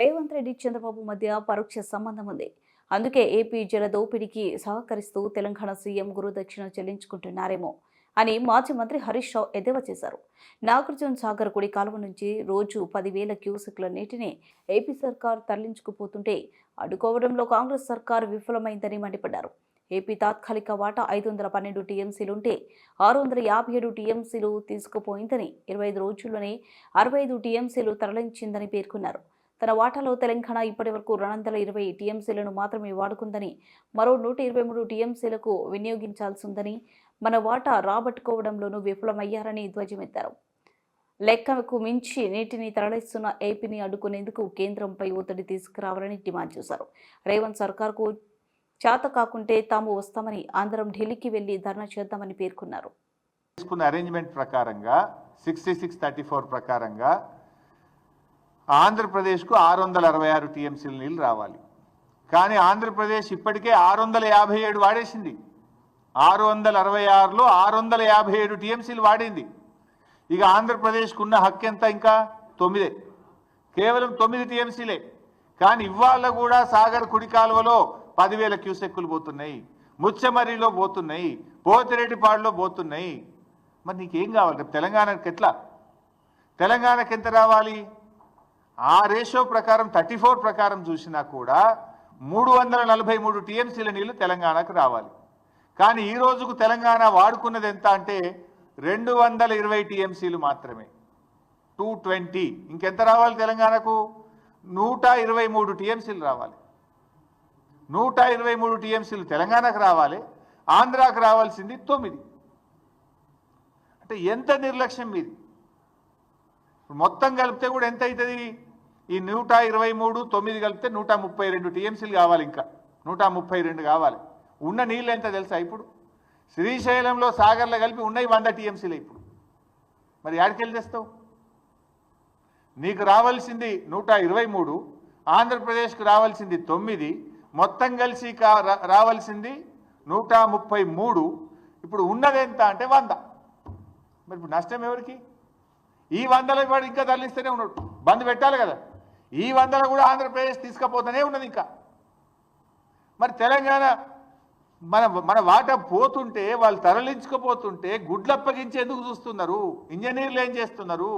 రేవంత్ రెడ్డి చంద్రబాబు మధ్య పరోక్ష సంబంధం ఉంది. అందుకే ఏపీ జల దోపిడీకి సహకరిస్తూ తెలంగాణ సీఎం గురుదక్షిణ చెల్లించుకుంటున్నారేమో అని మాజీ మంత్రి హరీష్ రావు ఎద్దేవా చేశారు. నాగార్జున సాగర్ కుడి కాలువ నుంచి రోజు పదివేల క్యూసెక్ల నీటిని ఏపీ సర్కార్ తరలించుకుపోతుంటే అడ్డుకోవడంలో కాంగ్రెస్ సర్కార్ విఫలమైందని మండిపడ్డారు. ఏపీ తాత్కాలిక వాటా ఐదు వందల పన్నెండు టీఎంసీలుంటే ఆరు వందల యాభై ఏడు టీఎంసీలు తీసుకుపోయిందని ఇరవై ఐదు రోజుల్లోనే అరవై ఐదు టీఎంసీలు తరలించిందని పేర్కొన్నారు. తన వాటాలో తెలంగాణ ఇప్పటి వరకు రెండు వందల ఇరవై టీఎంసీలను మాత్రమే వాడుకుందని మరో నూట ఇరవై మూడు టీఎంసీలకు వినియోగించాల్సి ఉందని మన వాటా రాబట్టుకోవడంలోనూ విఫలమయ్యారని ధ్వజమెత్తారు. లెక్కకు మించి నీటిని తరలిస్తున్న ఏపీని అడ్డుకునేందుకు కేంద్రంపై ఒత్తిడి తీసుకురావాలని డిమాండ్ చేశారు. రేవంత్ సర్కార్కు చేత కాకుంటే తాము వస్తామని ఆంధ్రం ఢిల్లీకి వెళ్ళి ధర్నా చేద్దామని పేర్కొన్నారు. తీసుకున్న అరేంజ్మెంట్ ప్రకారంగా సిక్స్టీ సిక్స్ థర్టీ ఫోర్ ప్రకారంగా ఆంధ్రప్రదేశ్కు ఆరు వందల అరవై ఆరు టీఎంసీల నీళ్ళు రావాలి. కానీ ఆంధ్రప్రదేశ్ ఇప్పటికే ఆరు వందల యాభై ఏడు వాడేసింది. ఆరు వందల అరవై ఆరులో ఆరు వందల యాభై ఏడు టీఎంసీలు వాడింది. ఇక ఆంధ్రప్రదేశ్కు ఉన్న హక్కు ఎంత ఇంకా? తొమ్మిదే. కేవలం తొమ్మిది టీఎంసీలే. కానీ ఇవాళ కూడా సాగర్ కుడి కాలువలో పదివేల క్యూసెక్కులు పోతున్నాయి. ముచ్చమర్రిలో పోతున్నాయి. పోతిరెడ్డిపాడులో పోతున్నాయి. మరి నీకేం కావాలి? రేపు తెలంగాణకి ఎట్లా తెలంగాణకి ఎంత రావాలి? ఆ రేషియో ప్రకారం థర్టీ ఫోర్ ప్రకారం చూసినా కూడా మూడు వందల నలభై మూడు టీఎంసీల నీళ్ళు తెలంగాణకు రావాలి. కానీ ఈ రోజుకు తెలంగాణ వాడుకున్నది ఎంత అంటే రెండు వందల ఇరవై టీఎంసీలు మాత్రమే. Two twenty. ఇంకెంత రావాలి తెలంగాణకు? నూట ఇరవై మూడు టీఎంసీలు రావాలి. నూట ఇరవై మూడు టీఎంసీలు తెలంగాణకు రావాలి. ఆంధ్రాకు రావాల్సింది తొమ్మిది. అంటే ఎంత నిర్లక్ష్యం మీది? మొత్తం కలిపితే కూడా ఎంత అవుతుంది? ఈ నూట ఇరవై మూడు తొమ్మిది కలిపితే నూట ముప్పై రెండు టీఎంసీలు కావాలి ఇంకా. నూట ముప్పై రెండు కావాలి. ఉన్న నీళ్ళు ఎంత తెలుసా ఇప్పుడు? శ్రీశైలంలో సాగర్లో కలిపి ఉన్నాయి వంద టీఎంసీలు ఇప్పుడు. మరి యాడికెళ్ళి తెస్తావు? నీకు రావాల్సింది నూట ఇరవై మూడు ఆంధ్రప్రదేశ్కు రావాల్సింది తొమ్మిది మొత్తం కలిసి కా రా- రావాల్సింది నూట ముప్పై మూడు. ఇప్పుడు ఉన్నది ఎంత అంటే వంద. మరి ఇప్పుడు నష్టం ఎవరికి? ఈ వందల వాడు ఇంకా తరలిస్తూనే ఉన్నాడు. బంద్ పెట్టాలి కదా. ఈ వందల కూడా ఆంధ్రప్రదేశ్ తీసుకుపోతూనే ఉన్నది ఇంకా. మరి తెలంగాణ మన మన వాట పోతుంటే వాళ్ళు తరలించుకుపోతుంటే గుడ్లు అప్పగించేందుకు చూస్తున్నారు. ఇంజనీర్లు ఏం చేస్తున్నారు?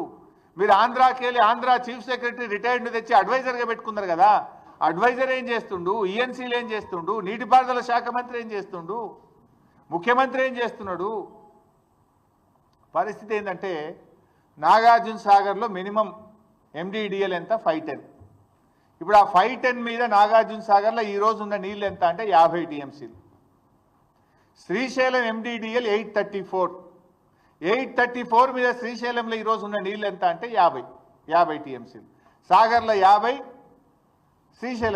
మీరు ఆంధ్రాకి వెళ్ళి ఆంధ్ర చీఫ్ సెక్రటరీ రిటైర్డ్ తెచ్చి అడ్వైజర్గా పెట్టుకున్నారు కదా. అడ్వైజర్ ఏం చేస్తుండు? ఈఎన్సీలు ఏం చేస్తుండు? నీటిపారుదల శాఖ మంత్రి ఏం చేస్తుండు? ముఖ్యమంత్రి ఏం చేస్తున్నాడు? పరిస్థితి ఏంటంటే నాగార్జున సాగర్లో మినిమం ఎండిడిఎల్ ఎంత? ఫైవ్ టెన్ ఇప్పుడు ఆ ఫైవ్ టెన్ మీద నాగార్జున సాగర్లో ఈ రోజు ఉన్న నీళ్ళు ఎంత అంటే యాభై టీఎంసీలు. Srisailam MDDL eight thirty four eight thirty four మీద శ్రీశైలంలో ఈ రోజు ఉన్న నీళ్ళు ఎంత అంటే యాభై యాభై టీఎంసీలు. సాగర్లో యాభై శ్రీశైలం